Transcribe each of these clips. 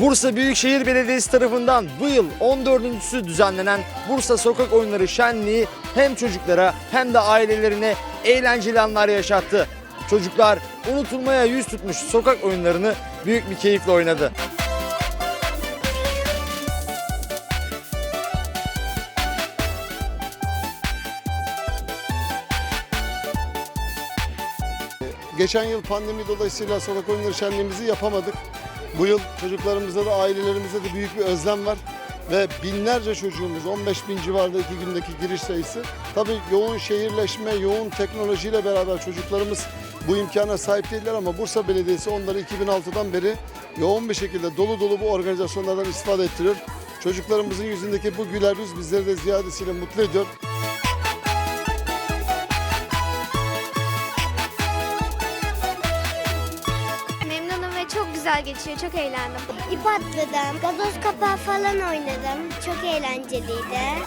Bursa Büyükşehir Belediyesi tarafından bu yıl 14.sü düzenlenen Bursa Sokak Oyunları Şenliği hem çocuklara hem de ailelerine eğlenceli anlar yaşattı. Çocuklar unutulmaya yüz tutmuş sokak oyunlarını büyük bir keyifle oynadı. Geçen yıl pandemi dolayısıyla sokak oyunları şenliğimizi yapamadık. Bu yıl çocuklarımıza da ailelerimize de büyük bir özlem var. Ve binlerce çocuğumuz 15 bin civarında iki gündeki giriş sayısı. Tabii yoğun şehirleşme, yoğun teknolojiyle beraber çocuklarımız bu imkana sahip değiller ama Bursa Belediyesi onları 2006'dan beri yoğun bir şekilde dolu dolu bu organizasyonlardan istifade ettiriyor. Çocuklarımızın yüzündeki bu güler yüz bizleri de ziyadesiyle mutlu ediyor. Güzel geçiyor. Çok eğlendim. İp atladım, gazoz kapağı falan oynadım. Çok eğlenceliydi.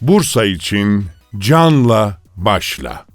Bursa için canla başla.